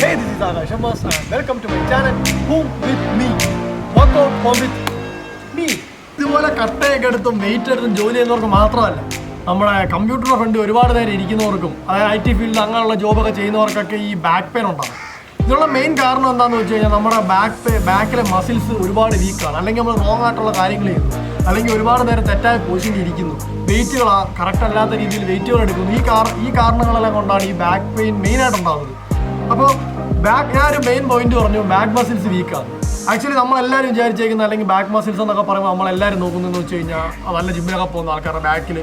Hey, this is Akash Shambhas and welcome to my channel Home with me. Workout home with me. ഇതുപോലെ കട്ടയൊക്കെ എടുത്തും wait എടുത്തും ജോലി ചെയ്യുന്നവർക്ക് മാത്രമല്ല നമ്മുടെ കമ്പ്യൂട്ടറിന്റെ ഫ്രണ്ട് ഒരുപാട് നേരം ഇരിക്കുന്നവർക്കും അതായത് ഐ ടി ഫീൽഡിൽ അങ്ങനെയുള്ള ജോബൊക്കെ ചെയ്യുന്നവർക്കൊക്കെ ഈ ബാക്ക് പെയിൻ ഉണ്ടാകും ഇതിനുള്ള മെയിൻ കാരണം എന്താണെന്ന് വെച്ച് കഴിഞ്ഞാൽ നമ്മുടെ ബാക്ക് ബാക്കിലെ മസിൽസ് ഒരുപാട് വീക്കാണ് അല്ലെങ്കിൽ നമ്മൾ റോങ് ആയിട്ടുള്ള കാര്യങ്ങൾ ചെയ്യുന്നു. അല്ലെങ്കിൽ ഒരുപാട് നേരം തെറ്റായ പൊസിഷനിൽ ഇരിക്കുന്നു വെയിറ്റുകൾ കറക്റ്റ് അല്ലാത്ത രീതിയിൽ വെയിറ്റുകൾ എടുക്കുന്നു. ഈ കാർ ഈ കാരണങ്ങളെല്ലാം കൊണ്ടാണ് ഈ ബാക്ക് പെയിൻ മെയിനായിട്ട് ഉണ്ടാകുന്നത് അപ്പോൾ ബാക്ക് ഞാൻ ഒരു മെയിൻ പോയിന്റ് പറഞ്ഞു ബാക്ക് മസിൽസ് വീക്കാണ് ആക്ച്വലി നമ്മളെല്ലാവരും വിചാരിച്ചേക്കുന്ന അല്ലെങ്കിൽ ബാക്ക് മസിൽസ് എന്നൊക്കെ പറയുമ്പോൾ നമ്മളെല്ലാവരും നോക്കുന്നതെന്ന് വെച്ച് കഴിഞ്ഞാൽ നല്ല ജിമ്മിലൊക്കെ പോകുന്ന ആൾക്കാരുടെ ബാക്കിൽ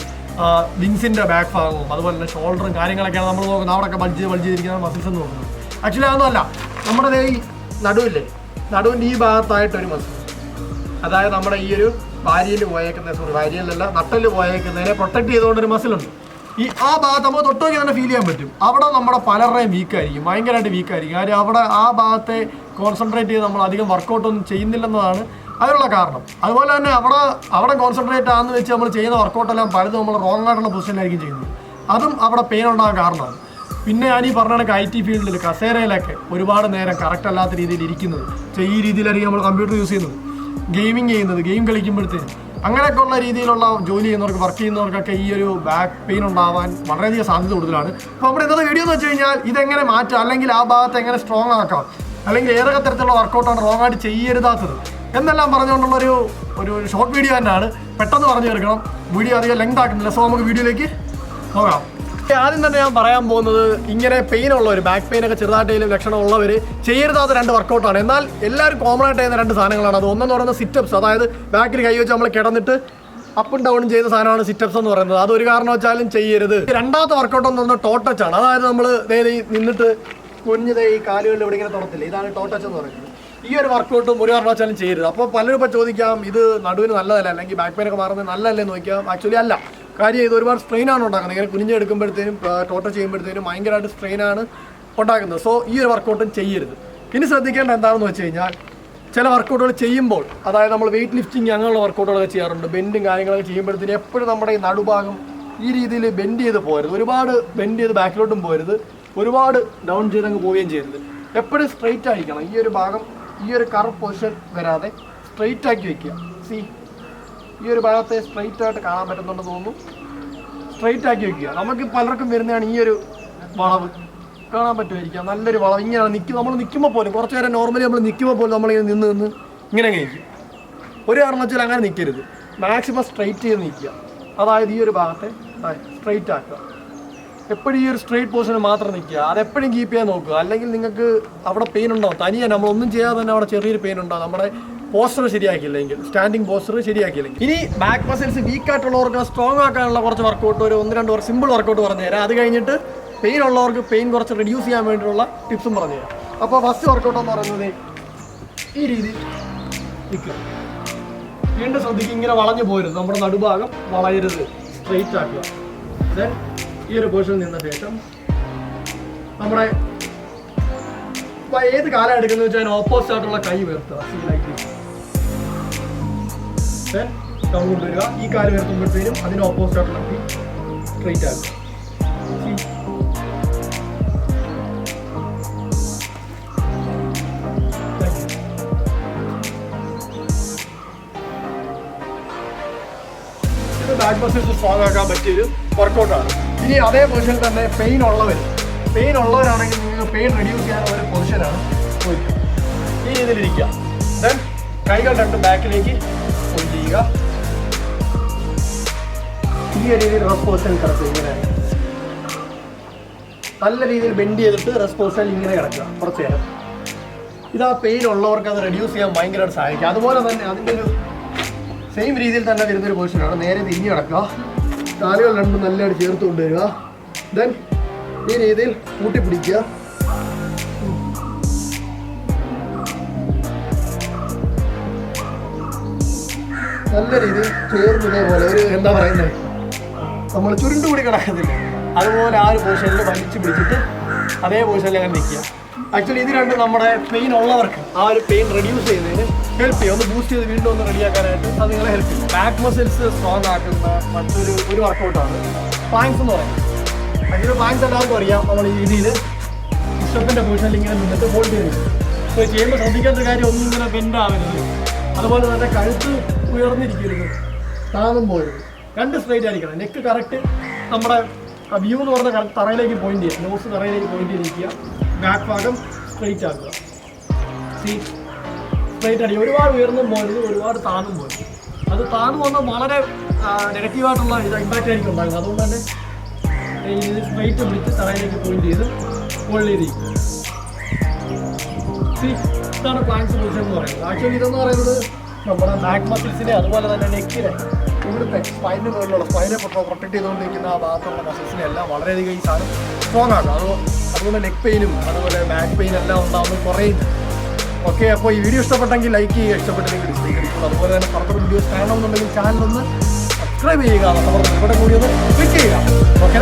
വിങ്സിന്റെ ബാക്ക് ഭാഗവും അതുപോലെ തന്നെ ഷോൾഡറും കാര്യങ്ങളൊക്കെയാണ് നമ്മൾ നോക്കുന്നത്. അവിടെയൊക്കെ ബൾജ് ബൾജ് ചെയ്തിരിക്കുന്ന മസിൽസ് എന്ന് നോക്കുന്നത് ആക്ച്വലി അതൊന്നുമല്ല. നമ്മുടെ ഈ നടുവില്ലേ? നടുവിന്റെ ഈ ഭാഗത്തായിട്ടൊരു മസിൽ അതായത് നമ്മുടെ ഈ ഒരു വാരിയിൽ പോയേക്കുന്ന സോറി വാരിയലല്ല നട്ടൽ പോയേക്കുന്നതിനെ പ്രൊട്ടക്ട് ചെയ്തുകൊണ്ടൊരു മസിലുണ്ട് ഈ ആ ഭാഗത്ത് നമുക്ക് തൊട്ടോക്കി തന്നെ ഫീൽ ചെയ്യാൻ പറ്റും. അവിടെ നമ്മുടെ പലരുടെയും വീക്കായിരിക്കും ഭയങ്കരമായിട്ട് വീക്കായിരിക്കും കാര്യം അവിടെ ആ ഭാഗത്തെ കോൺസെൻട്രേറ്റ് ചെയ്ത് നമ്മൾ അധികം വർക്കൗട്ടൊന്നും ചെയ്യുന്നില്ലെന്നതാണ് അതിനുള്ള കാരണം. അതുപോലെ തന്നെ അവിടെ അവിടെ കോൺസെൻട്രേറ്റ് ആണെന്ന് വെച്ച് നമ്മൾ ചെയ്യുന്ന വർക്കൗട്ടെല്ലാം പലതും നമ്മൾ റോങ് ആയിട്ടുള്ള പൊസിഷനിലായിരിക്കും ചെയ്യുന്നത്. അതും അവിടെ പെയിൻ ഉണ്ടാകാൻ കാരണമാണ്. പിന്നെ ഞാൻ ഈ പറഞ്ഞ കണക്ക് ഐ ടി ഫീൽഡിൽ കസേരയിലൊക്കെ ഒരുപാട് നേരം കറക്റ്റ് അല്ലാത്ത രീതിയിൽ ഇരിക്കുന്നത്. ഈ രീതിയിലായിരിക്കും നമ്മൾ കമ്പ്യൂട്ടർ യൂസ് ചെയ്യുന്നത്. ഗെയിമിങ് ചെയ്യുന്നത് ഗെയിം കളിക്കുമ്പോഴത്തേനും. അങ്ങനെയൊക്കെ ഉള്ള രീതിയിലുള്ള ജോലി ചെയ്യുന്നവർക്ക് വർക്ക് ചെയ്യുന്നവർക്കൊക്കെ ഈ ഒരു ബാക്ക് പെയിൻ ഉണ്ടാവാൻ വളരെയധികം സാധ്യത കൂടുതലാണ്. അപ്പോൾ നമ്മുടെ ഇന്നത്തെ വീഡിയോ എന്ന് വെച്ച് കഴിഞ്ഞാൽ ഇതെങ്ങനെ മാറ്റാം? അല്ലെങ്കിൽ ആ ഭാഗത്ത് എങ്ങനെ സ്ട്രോങ് ആക്കാം? അല്ലെങ്കിൽ ഏതൊക്കെ തരത്തിലുള്ള വർക്കൗട്ടാണ് റോങ് ആയിട്ട് ചെയ്യരുതാത്തത്? എന്നെല്ലാം പറഞ്ഞുകൊണ്ടുള്ള ഒരു ഒരു ഷോർട്ട് വീഡിയോ തന്നെയാണ്. പെട്ടെന്ന് പറഞ്ഞു തീർക്കണം വീഡിയോ അധികം ലെങ്ത് ആക്കുന്നില്ല. സോ നമുക്ക് വീഡിയോയിലേക്ക് നോക്കാം ആദ്യം തന്നെ ഞാൻ പറയാൻ പോകുന്നത് ഇങ്ങനെ പെയിൻ ഉള്ളവർ ബാക്ക് പെയിൻ ഒക്കെ ചെറുതായിട്ടെങ്കിലും ലക്ഷണം ഉള്ളവർ ചെയ്യരുതാത്ത രണ്ട് വർക്കൗട്ടാണ് എന്നാൽ എല്ലാവരും കോമൺ ആയിട്ട് ചെയ്യുന്ന രണ്ട് സാധനങ്ങളാണ്. അത് ഒന്നെന്ന് പറയുന്നത് സിറ്റപ്സ് അതായത് ബാക്കിൽ കൈ വെച്ച് നമ്മൾ കിടന്നിട്ട് അപ്പും ഡൗണും ചെയ്യുന്ന സാധനമാണ് സിറ്റപ്സ് എന്ന് പറയുന്നത്. അത് ഒരു കാരണവശാലും ചെയ്യരുത്. രണ്ടാമത്തെ വർക്കൗട്ട് എന്ന് പറയുന്നത് ടോ ടച്ച് ആണ്. അതായത് നമ്മൾ നിന്നിട്ട് കുഞ്ഞിതേ ഈ കാലുകളിൽ ഇവിടെ ഇങ്ങനെ തുടത്തില്ല? ഇതാണ് ടോ ടച്ച് എന്ന് പറയുന്നത്. ഈ ഒരു വർക്കൗട്ടും ഒരു കാരണവശാലും ചെയ്യരുത്. അപ്പോൾ പലരും ഇപ്പോൾ ചോദിക്കാം ഇത് നടുവിന് നല്ലതല്ല? അല്ലെങ്കിൽ ബാക്ക് പെയിനൊക്കെ മാറുന്നത് നല്ലതല്ലേ? നോക്കിയാൽ ആക്ച്വലി അല്ല. കാര്യം ഇത് ഒരുപാട് സ്ട്രെയിൻ ആണ് ഉണ്ടാക്കുന്നത്. ഇങ്ങനെ കുനിഞ്ഞെടുക്കുമ്പോഴത്തേനും ടോട്ടൽ ചെയ്യുമ്പോഴത്തേനും ഭയങ്കരമായിട്ട് സ്ട്രെയിൻ ആണ് ഉണ്ടാക്കുന്നത്. സോ ഈ ഒരു വർക്കൗട്ടും ചെയ്യരുത്. ഇനി ശ്രദ്ധിക്കേണ്ട എന്താണെന്ന് വെച്ച് കഴിഞ്ഞാൽ ചില വർക്കൗട്ടുകൾ ചെയ്യുമ്പോൾ അതായത് നമ്മൾ വെയിറ്റ് ലിഫ്റ്റിംഗ് അങ്ങനെയുള്ള വർക്കൗട്ടുകളൊക്കെ ചെയ്യാറുണ്ട്. ബെൻഡും കാര്യങ്ങളൊക്കെ ചെയ്യുമ്പോഴത്തേനും എപ്പോഴും നമ്മുടെ ഈ നടുഭാഗം ഈ രീതിയിൽ ബെൻഡ് ചെയ്ത് പോരുത് ഒരുപാട് ബെൻഡ് ചെയ്ത് ബാക്കിലോട്ടും പോരുത് ഒരുപാട് ഡൗൺ ചെയ്ത് അങ്ങ് പോവുകയും ചെയ്യരുത്. എപ്പോഴും സ്ട്രെയിറ്റ് ആയിരിക്കണം. ഈ ഒരു ഭാഗം ഈ ഒരു കറ പൊസിഷൻ വരാതെ സ്ട്രെയിറ്റ് ആക്കി വെക്കുക. സി ഈ ഒരു ഭാഗത്തെ സ്ട്രെയിറ്റ് ആയിട്ട് കാണാൻ പറ്റുന്നുണ്ടെന്ന് തോന്നുന്നു. സ്ട്രെയിറ്റ് ആക്കി വെക്കുക. നമുക്ക് പലർക്കും വരുന്നതാണ് ഈ ഒരു വളവ്. കാണാൻ പറ്റുമായിരിക്കാം. നല്ലൊരു വളവ്. ഇങ്ങനെ നിൽക്കും നമ്മൾ നിൽക്കുമ്പോൾ പോലും കുറച്ച് നേരം നോർമലി നമ്മൾ നിൽക്കുമ്പോൾ പോലും നമ്മളിങ്ങനെ നിന്ന് നിന്ന് ഇങ്ങനെ കഴിക്കും ഒരു കാരണം വെച്ചാൽ അങ്ങനെ നിൽക്കരുത് മാക്സിമം സ്ട്രെയിറ്റ് ചെയ്ത് നിൽക്കുക അതായത് ഈ ഒരു ഭാഗത്തെ സ്ട്രെയിറ്റ് ആക്കുക. എപ്പോഴും ഈ ഒരു സ്ട്രെയിറ്റ് പോസിഷന് മാത്രം നിൽക്കുക അതെപ്പോഴും കീപ്പ് ചെയ്യാൻ നോക്കുക. അല്ലെങ്കിൽ നിങ്ങൾക്ക് അവിടെ പെയിൻ ഉണ്ടാവും തനിയെ നമ്മളൊന്നും ചെയ്യാതെ തന്നെ അവിടെ ചെറിയൊരു പെയിൻ ഉണ്ടാവും നമ്മുടെ പോസ്റ്റർ ശരിയാക്കിയില്ലെങ്കിൽ സ്റ്റാൻഡിങ് പോസ്റ്റർ ശരിയാക്കിയില്ലെങ്കിൽ. ഇനി ബാക്ക് മസിൽസ് വീക്ക് ആയിട്ടുള്ളവർക്ക് സ്ട്രോങ് ആക്കാനുള്ള കുറച്ച് വർക്കൗട്ട് ഒരു ഒന്ന് രണ്ട് വർക്ക് സിമ്പിൾ വർക്കൗട്ട് പറഞ്ഞു തരാം. അത് കഴിഞ്ഞിട്ട് പെയിൻ ഉള്ളവർക്ക് പെയിൻ കുറച്ച് റിഡ്യൂസ് ചെയ്യാൻ വേണ്ടിയിട്ടുള്ള ടിപ്സും പറഞ്ഞു തരാം. അപ്പോൾ ഫസ്റ്റ് വർക്കൗട്ട് എന്ന് പറയുന്നത് ഈ രീതി. വീണ്ടും ശ്രദ്ധിക്കുക ഇങ്ങനെ വളഞ്ഞു പോരുത്. നമ്മുടെ നടുഭാഗം വളയരുത്. സ്ട്രെയിറ്റ് ആക്കുക. ദെൻ ഈ ഒരു പൊസിഷനിൽ നിന്ന ശേഷം നമ്മുടെ ഏത് കാലം എടുക്കുന്നത് വെച്ചാൽ ഓപ്പോസിറ്റ് ആയിട്ടുള്ള കൈ ഉയർത്തുക. സീലായിട്ട് Then down കൊണ്ടുവരിക ഈ കാൽ വരുത്തുമ്പോഴത്തേനും അതിന് ഓപ്പോസിറ്റ് ആയിട്ട് നമുക്ക് സ്ട്രെയിറ്റ് ആക്കുക. ബാക്ക് മസിൽസ് സ്ട്രോങ് ആക്കാൻ പറ്റിയൊരു വർക്കൗട്ടാണ് ഇനി അതേ പൊസിഷനിൽ തന്നെ പെയിൻ ഉള്ളവർ പെയിൻ ഉള്ളവരാണെങ്കിൽ നിങ്ങൾക്ക് പെയിൻ റെഡ്യൂസ് ചെയ്യാനുള്ള ഒരു പൊസിഷനാണ് ഈ രീതിയിലിരിക്കുക ദെൻ കൈകൾ രണ്ടും ബാക്കിലേക്ക് ചെയ്യുക ഈ രീതിയിൽ റെസ്പോൺസൽ കിടക്കുക ഇങ്ങനെ. നല്ല രീതിയിൽ ബെൻഡ് ചെയ്തിട്ട് റെസ്പോൺസൽ ഇങ്ങനെ കിടക്കുക കുറച്ച് നേരം. ഇത് ആ പെയിൻ ഉള്ളവർക്ക് അത് റെഡ്യൂസ് ചെയ്യാൻ ഭയങ്കരമായിട്ട് സഹായിക്കും. അതുപോലെ തന്നെ അതിന്റെ ഒരു സെയിം രീതിയിൽ തന്നെ വരുന്നൊരു പൊസിഷനാണ് നേരെ തിരിഞ്ഞു കിടക്കുക. കാലുകൾ രണ്ടും നല്ലതായിട്ട് ചേർത്ത് കൊണ്ടുവരിക. ദെൻ ഈ രീതിയിൽ കൂട്ടിപ്പിടിക്കുക. നല്ല രീതിയിൽ ചേർന്ന് ഇതേപോലെ ഒരു എന്താ പറയുന്നത് നമ്മൾ ചുരുണ്ടുകൂടി കിടക്കത്തില്ല? അതുപോലെ ആ ഒരു പൊസിഷനിൽ വലിച്ചു പിടിച്ചിട്ട് അതേ പൊസിഷനിൽ അങ്ങനെ നിൽക്കുക. ആക്ച്വലി ഇത് രണ്ടും നമ്മുടെ പെയിൻ ഉള്ളവർക്ക് ആ ഒരു പെയിൻ റെഡ്യൂസ് ചെയ്യുന്നതിന് ഹെൽപ്പ് ചെയ്യും. ഒന്ന് ബൂസ്റ്റ് ചെയ്ത് വീണ്ടും ഒന്ന് റെഡിയാക്കാനായിട്ട് അത് നിങ്ങളെ ഹെൽപ്പ് ചെയ്യും. ബാക്ക് മസിൽസ് സ്ട്രോങ് ആക്കുന്ന മറ്റൊരു ഒരു വർക്കൗട്ടാണ് പാങ്സ് എന്ന് പറയുന്നത്. അതിന് പാങ്സ് എല്ലാവർക്കും അറിയാം. നമ്മൾ ഈ രീതിയിൽ ഇഷ്ടത്തിന്റെ പൊസിഷനിൽ ഇങ്ങനെ നിന്നിട്ട് ഹോൾഡ് ചെയ്യും അപ്പോൾ ചെയ്യുമ്പോൾ ശ്രദ്ധിക്കേണ്ട കാര്യം ഒന്നും ഇങ്ങനെ ബെൻഡ് ആവരുത്. അതുപോലെ തന്നെ കഴുത്ത് ഉയർന്നിരിക്കരുത് താന്നും പോകരുത് രണ്ട് സ്ട്രൈറ്റ് ആയിരിക്കണം. നെക്ക് കറക്റ്റ് നമ്മുടെ വ്യൂ എന്ന് പറഞ്ഞ കറക്റ്റ് തറയിലേക്ക് പോയിന്റ് ചെയ്യുക. നോസ് തറയിലേക്ക് പോയിന്റ് ചെയ്തിരിക്കുക. ബാക്ക് ഭാഗം സ്ട്രൈറ്റ് ആക്കുക. സ്ട്രൈറ്റ് അടി ഒരുപാട് ഉയർന്നും പോകരുത് ഒരുപാട് താന്നും പോകരുത് അത് താന്നു വന്ന വളരെ നെഗറ്റീവായിട്ടുള്ള ഇത് ഇമ്പാക്റ്റ് ആയിരിക്കും ഉണ്ടാകുന്നത്. അതുകൊണ്ട് തന്നെ ഇത് സ്ട്രൈറ്റ് വിളിച്ച് തറയിലേക്ക് പോയിന്റ് ചെയ്ത് See, ഇതാണ് പ്ലാൻസ് പൊസിഷൻ എന്ന് പറയുന്നത്. ആക്ച്വലി ഇതെന്ന് പറയുന്നത് നമ്മുടെ ബാക്ക് മസിൽസിനെ അതുപോലെ തന്നെ നെക്കിനെ ഇവിടുത്തെ സ്പൈനിന് മുകളിലുള്ള സ്പൈനെ പ്രൊട്ടക്ട് ചെയ്തുകൊണ്ടിരിക്കുന്ന ആ ഭാഗത്തുള്ള മസിൽസിനെ എല്ലാം വളരെയധികം ഈ സാധനം സ്ട്രോങ് ആക്കും അത് അതുപോലെ നെക്ക് പെയിനും അതുപോലെ ബാക്ക് പെയിൻ എല്ലാം ഉണ്ടാവുന്നത് കുറയും. ഓക്കെ അപ്പോൾ ഈ വീഡിയോ ഇഷ്ടപ്പെട്ടെങ്കിൽ ലൈക്ക് ചെയ്യുക ഇഷ്ടപ്പെട്ടെങ്കിൽ അടിക്കുക അതുപോലെ തന്നെ പുറത്തുള്ള വീഡിയോസ് കാണണമെന്നുണ്ടെങ്കിൽ ചാനൽ ഒന്ന് സബ്സ്ക്രൈബ് ചെയ്യുക. നമ്മുടെ കൂടി ഒന്ന് ക്ലിക്ക് ചെയ്യുക. ഓക്കെ